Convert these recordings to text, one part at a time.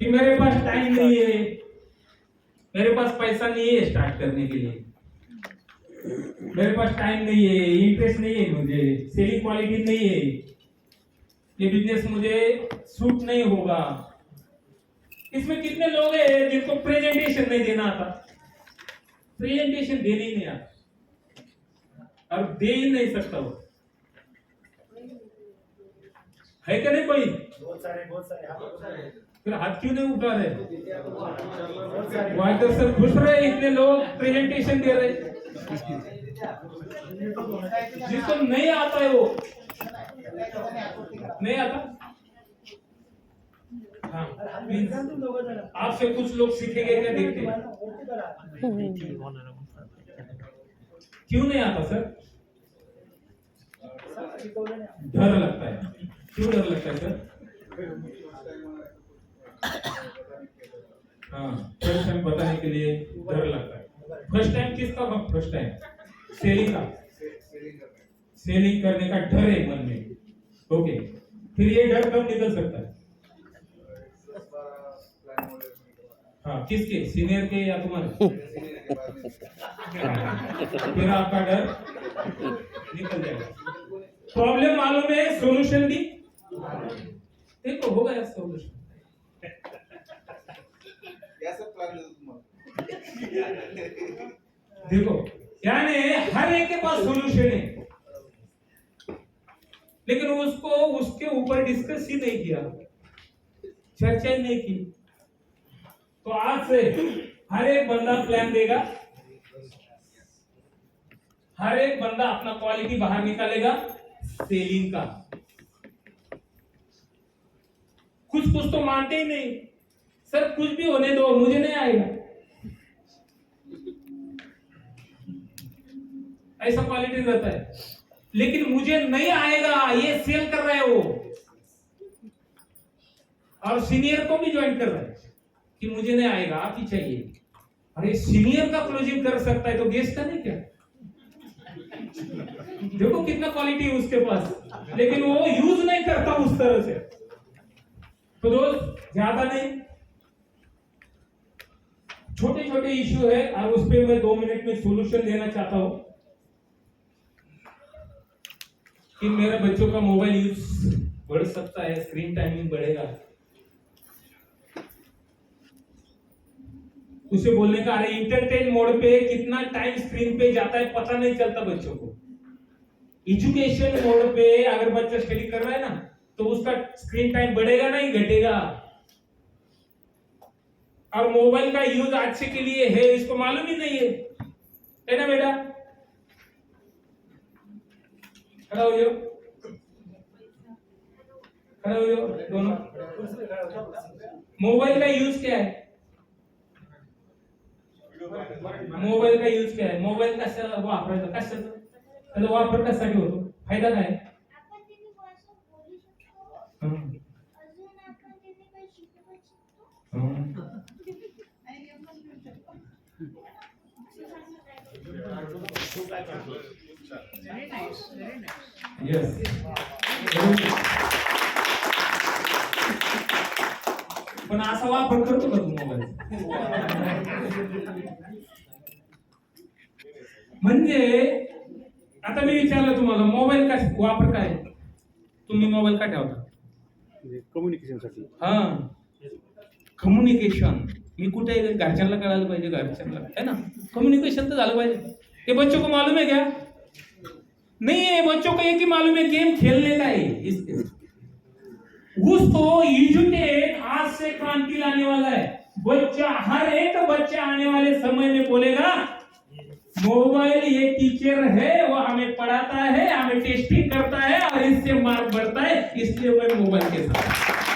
कि मेरे पास टाइम नहीं है। मेरे पास पैसा नहीं है स्टार्ट करने के लिए। मेरे पास टाइम नहीं है इंटरेस्ट नहीं है मुझे सेलिंग क्वालिटी नहीं है। ये बिज़नेस मुझे सूट नहीं होगा। इसमें कितने लोग हैं जिनको प्रेजेंटेशन नहीं देना आता? प्रेजेंटेशन देने ही नहीं आता। और दे ही नहीं सकता वो। है क्या नहीं कोई? बहुत सारे बहुत सारे हाँ, बहुत सारे। फिर हाथ क्यों नहीं उठा रहे? वाइटर सर खुश रहे, इतने लोग प्रेजेंटेशन दे रहे। जिसको नहीं आता है वो। नहीं आता? हाँ. आपसे कुछ लोग सीखेंगे क्या देखते. क्यों नहीं आता, सर? डर लगता है। क्यों डर लगता है, सर? फ़र्स्ट टाइम बताने के लिए डर लगता है। फ़र्स्ट टाइम किसका फ़र्स्ट टाइम सेलिंग का। सेलिंग करने का डर है मन में। ओके फिर ये डर कब निकल सकता है? हाँ किसके? सीनियर के या तुम्हारे? फिर आपका डर निकल जाएगा। प्रॉब्लम मालूम है सॉल्यूशन भी देखो हो गया सॉल्यूशन देखो, यानी हर एक के पास सोल्यूशन है। लेकिन उसको, उसके ऊपर डिस्कस ही नहीं किया। चर्चा ही नहीं की। तो आज से हर एक बंदा प्लान देगा। हर एक बंदा अपना क्वालिटी बाहर निकालेगा सेलिंग का। कुछ कुछ तो मानते ही नहीं। सर, कुछ भी होने दो, मुझे नहीं आएगा। ऐसा क्वालिटी रहता है। लेकिन मुझे नहीं आएगा, ये सेल कर रहा है वो। और सीनियर को भी ज्वाइन कर रहा है कि मुझे नहीं आएगा, आप ही चाहिए। अरे सीनियर का क्लोजिंग कर सकता है तो गेस्ट का नहीं क्या? देखो कितना क्वालिटी है उसके पास। लेकिन वो यूज़ नहीं करता उस तरह से। तो दोस्त, ज़्यादा नहीं। छोटे छोटे इश्यू है, और उस पर मैं दो मिनट में सॉल्यूशन देना चाहता हूँ। कि मेरे बच्चों का मोबाइल यूज़ बढ़ सकता है स्क्रीन टाइमिंग बढ़ेगा। उसे बोलने का, अरे इंटरटेन मोड पे कितना टाइम स्क्रीन पे जाता है, पता नहीं चलता बच्चों को। एजुकेशन मोड पे अगर बच्चा स्टडी कर रहा है ना तो उसका स्क्रीन टाइम बढ़ेगा नहीं, घटेगा। और मोबाइल का यूज़ से के लिए है, इसको मालूम ही नहीं है ना बेटा? खड़ा हो खड़ा हो दोनों। मोबाइल का यूज़ क्या है? मोबाईल का यूज़ काय मोबाईल कशाला वापरायचा, कशाचा? त्याचा वापर कशासाठी होतो. फ़ायदा काय? आपण हं, हं. Yes. पण असा वापर करतो का तू मोबाईल म्हणजे आता मी विचारलं तुम्हाला मोबाईल का वापर काय? आहे? तुम्ही मोबाईल का ठेवता? कम्युनिकेशनसाठी हा. कम्युनिकेशन मी कुठे घरच्यांना कळायला पाहिजे घरच्यांना. है ना? कम्युनिकेशन तो झालं पाहिजे. ये बच्चों को मालूम है क्या नहीं है, बच्चों को एक ही मालूम है, गेम खेलने का है। उसको आज से क्रांति लाने वाला है। बच्चा, हर एक बच्चा आने वाले समय में बोलेगा, मोबाइल ये टीचर है, वो हमें पढ़ाता है, हमें टेस्टिंग करता है और इससे मार्क बढ़ता है, इसलिए मैं मोबाइल के साथ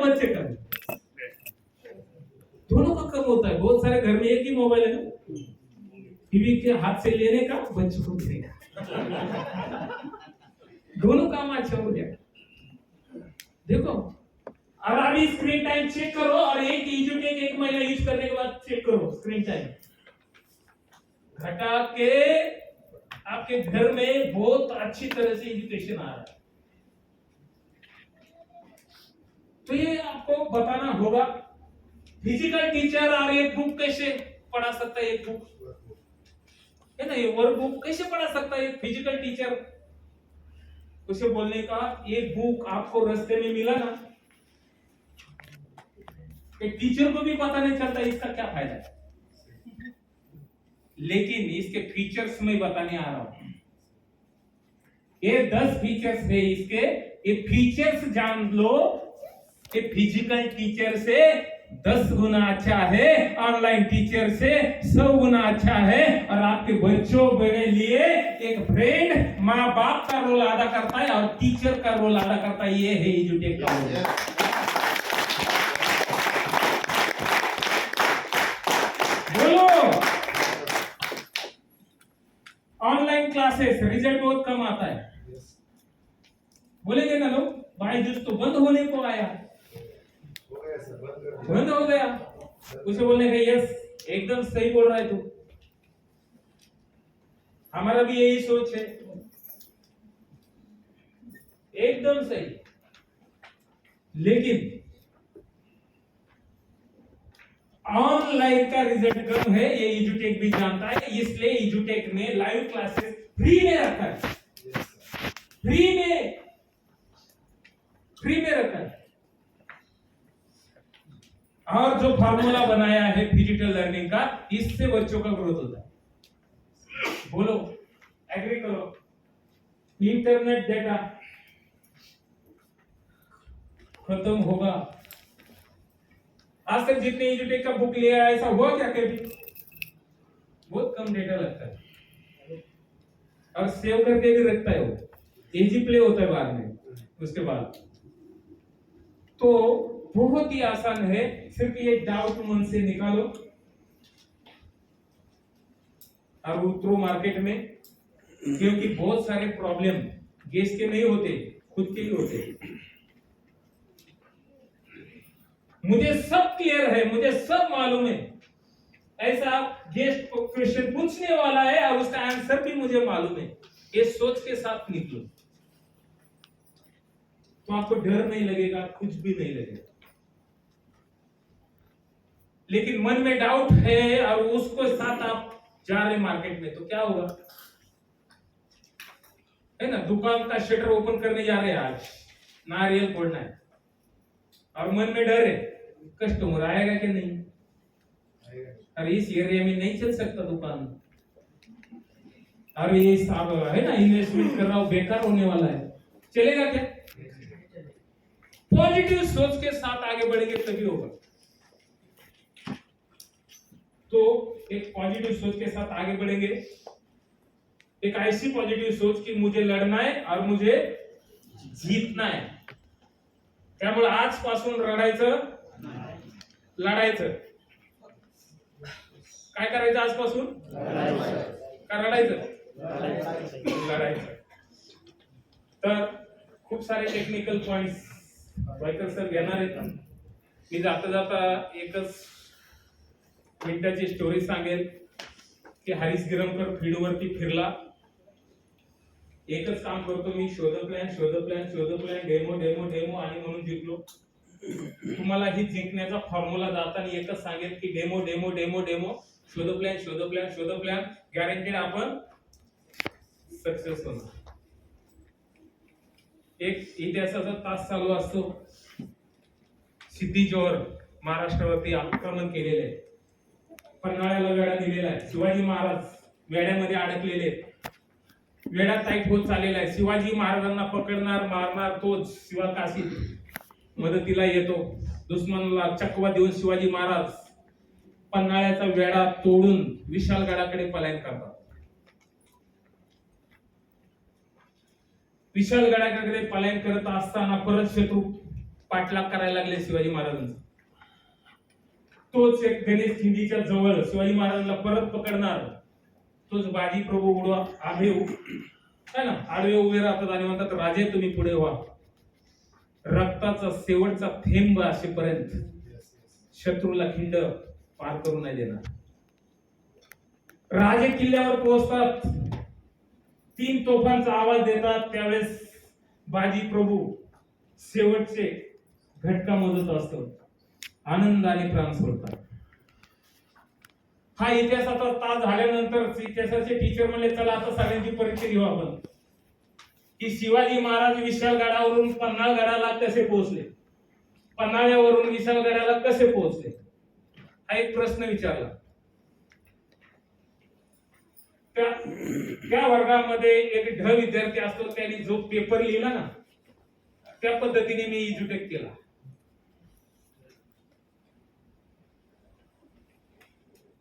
और बच्चे का दोनों का कम होता है। बहुत सारे घर में एक ही मोबाइल है ना? बीवी के हाथ से लेने का बच्चों को देने का। दोनों काम अच्छा हो गया देखो अब अभी स्क्रीन टाइम चेक करो और एक एजुकेट एक महीना यूज करने के बाद चेक करो स्क्रीन टाइम घटा के आपके घर में बहुत अच्छी तरह से एजुकेशन आ रहा है। तो ये आपको बताना होगा। फ़िज़िकल टीचर और एक बुक कैसे पढ़ा सकता है एक बुक है ना, ये वर्क बुक कैसे पढ़ा सकता है एक फ़िज़िकल टीचर उसे बोलने का एक बुक आपको रास्ते में मिला ना। एक टीचर को भी पता नहीं चलता इसका क्या फ़ायदा है। लेकिन इसके फीचर्स में बताने आ रहा हूँ। ये दस फीचर्स है इसके। ये फीचर्स जान लो ये फ़िज़िकल टीचर से दस गुना अच्छा है ऑनलाइन टीचर से सौ गुना अच्छा है और आपके बच्चों के लिए एक फ्रेंड माँ बाप का रोल अदा करता है और टीचर का रोल अदा करता है ये है एजुटेक का रोल बोलो। ऑनलाइन क्लासेस रिज़ल्ट बहुत कम आता है। बोलेंगे ना लोग भाई जूस तो बंद होने को आया। बंद हो गया। उसे बोलने का यस एकदम सही बोल रहा है तू। हमारा भी यही सोच है। एकदम सही। लेकिन ऑनलाइन का रिज़ल्ट कम है ये इजुटेक भी जानता है इसलिए इजुटेक ने लाइव क्लासेस फ्री में रखा है। फ्री में। फ्री में रखा है। और जो फार्मूला बनाया है डिजिटल लर्निंग का, इससे बच्चों का ग्रोथ होता है। बोलो एग्री करो। इंटरनेट डेटा खत्म होगा। आज तक जितने एजुटेक का बुक लिया है ऐसा हुआ क्या कभी? बहुत कम डेटा लगता है। और सेव करके भी रखता है वो। इजी प्ले होता है बाद में, उसके बाद। तो बहुत ही आसान है। सिर्फ़ ये डाउट मन से निकालो। और उतरो मार्केट में, क्योंकि बहुत सारे प्रॉब्लम गैस के नहीं होते, खुद के ही होते। मुझे सब क्लियर है, मुझे सब मालूम है। ऐसा गेस्ट क्वेश्चन पूछने वाला है और उसका आंसर भी मुझे मालूम है। ये सोच के साथ निकलो। तो आपको डर नहीं लगेगा, कुछ भी नहीं लगेगा। लेकिन मन में डाउट है और उसको साथ आप जा रहे मार्केट में तो क्या होगा? है ना? दुकान का शटर ओपन करने जा रहे हैं आज। नारियल फोड़ना है। और मन में डर है कस्टमर आएगा कि नहीं? अरे इस एरिया में नहीं चल सकता दुकान। अरे ये साहब है ना इन्वेस्टमेंट कर रहा हूँ, बेकार होने वाला है। चलेगा क्या? पॉजिटिव सोच के साथ आगे बढ़ेंगे, तभी होगा। तो एक पॉजिटिव सोच के साथ आगे बढ़ेंगे। एक ऐसी पॉजिटिव सोच की मुझे लढना आहे और मुझे जीतना आहे त्यामुळे आजपासून रडायचं? लढायचं। काय करायचं आजपासून? का रडायचं? लढायचं. तर खूप सारे टेक्निकल पॉइंट वायकर सर घेणार आहेत. मी जाता जाता एकच मिनिटाची स्टोरी सांगेल की हरीश गिरमकर फील्डवरती फिरला. एकच काम करतो मी शोध प्लॅन शोध प्लॅन शोध प्लॅन डेमो डेमो डेमो आणि म्हणून जिंकलो. तुम्हाला ही जिंकण्याचा फॉर्म्युला जाताना एकच सांगेल की डेमो डेमो डेमो डेमो शोध प्लॅन शोध प्लॅन शोध प्लॅन गॅरंटीड आपण सक्सेस होणार. एक इतिहासाचा तास चालू असतो. सिद्धी जोहर महाराष्ट्रावरती आक्रमण केलेले आहे. पन्हाळ्याला वेढा दिलेला आहे. शिवाजी महाराज वेड्यामध्ये अडकलेले वेडा वेढा टाईट होत चाललेला आहे. शिवाजी महाराजांना पकडणार मारणार तोच शिवा काशी मदतीला येतो. दुश्मनला चकवा देऊन शिवाजी महाराज पन्हाळ्याचा वेढा तोडून विशालगडाकडे पलायन करतात. विशालगडाकडे पलायन करत असताना परत शत्रू पाठलाग करायला लागले शिवाजी महाराजांचा. तोच एक गणेश खिंडीच्या जवळ शिवाजी महाराजांना परत पकडणार. तोच बाजी प्रभू उडवा आडवे है ना? आडवे उभे राहतात आणि म्हणतात राजे तुम्ही पुढे व्हा. रक्ताचा शेवटचा थेंब असेपर्यंत शत्रूला खिंड पार करू नाही देणार. राजे किल्ल्यावर पोहोचतात. तीन तोफांचा आवाज देतात. त्यावेळेस बाजी प्रभू शेवटचे घटका मोजत असतो आनंदाने प्राण सोडतात. हा इतिहासाचा तास झाल्यानंतर इतिहासाचे टीचर म्हणले चला आता सगळ्यांची परीक्षा घेऊ आपण. की शिवाजी महाराज विशालगडावरून पन्हाळगडाला कसे पोहोचले? पन्हाळ्यावरून विशालगडाला कसे पोहोचले? हा एक प्रश्न विचारला. त्या त्या वर्गामध्ये एक ढ विद्यार्थी असतो त्यांनी जो पेपर लिहिला ना त्या पद्धतीने मी इज्युटेक केला.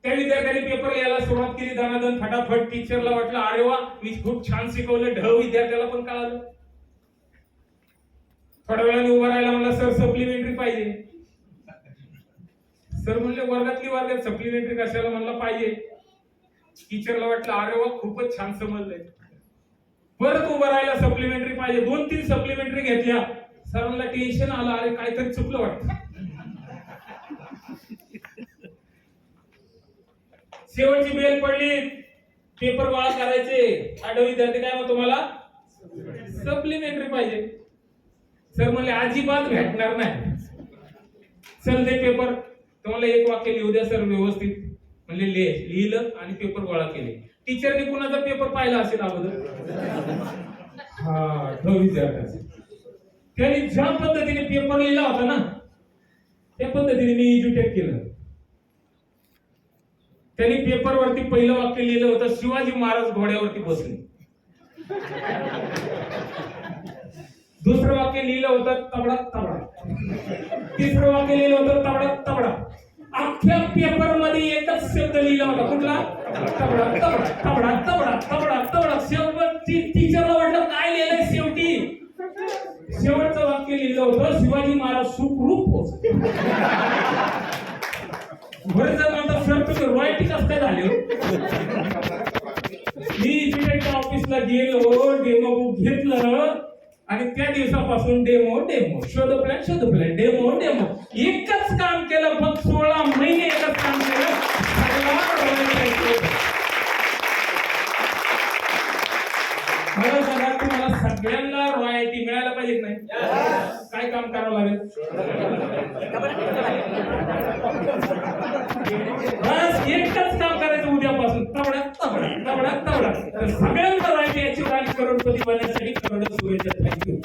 त्या विद्यार्थ्यांनी पेपर लिहायला सुरुवात केली दणादण फटाफट टीचरला वाटलं अरे वा मी खूप छान शिकवलं ढ विद्यार्थ्याला पण कळालं. थोड्या वेळाने उभा राहायला मला सर सप्लिमेंटरी पाहिजे. सर म्हणले वर्गातली वर्गात सप्लिमेंटरी कशाला? म्हणलं पाहिजे. टीचरला वाटलं अरे वा खूपच छान समजलंय. परत उभं राहायला सप्लिमेंटरी पाहिजे. दोन तीन सप्लिमेंटरी घेतल्या. सरांना टेन्शन आलं अरे काहीतरी चुकलं वाटतं. शेवटची बेल पडली. पेपर गोळा करायचे. आठव विद्यार्थी काय मग तुम्हाला सप्लिमेंटरी पाहिजे. सर म्हणले अजिबात भेटणार नाही. चल दे पेपर. तुम्हाला एक वाक्य लिहू द्या सर व्यवस्थित. म्हणले ले लिहिलं आणि पेपर गोळा केले. टीचरने कुणाचा पेपर पाहिला असेल अगोदर? हा तो विद्यार्थ्याचा. त्यांनी ज्या पद्धतीने पेपर लिहिला होता ना त्या पद्धतीने मी एज्युकेट केलं. त्यांनी पेपरवरती पहिलं वाक्य लिहिलं होतं शिवाजी महाराज घोड्यावरती बसले. दुसरं वाक्य लिहिलं होतं तबडा तबडा. तिसरं वाक्य लिहिलं होतं तबडा तबडा. अख्ख्या पेपरमध्ये एकच शब्द लिहिला होता कुठला? तबडा तबडा तबडा तबडा तबडा तबडा. शेवटी टीचरला वाटलं काय लिहिलंय शेवटी? शेवटचं वाक्य लिहिलं होतं शिवाजी महाराज सुखरूप पोहोचले काय झाले हो. मी इमिडिएटच्या ऑफिसला गेलो डेमो बुक घेतलं. आणि त्या दिवसापासून डेमो डेमो शोध प्लॅन शोध प्लॅन डेमो डेमो एकच काम केलं फक्त सोळा महिने एकच काम केलं. मला सांगा तुम्हाला सगळ्यांना रॉयल्टी मिळायला पाहिजे नाही? काय काम करावं लागेल? बस एकटाच काम करायचं उद्यापासून. तवडा तवडा तवडा तवडा सगळ्यांना राहायचे याची राणी करोडपती बनण्यासाठी करोड सूर्याच्या थँक्यू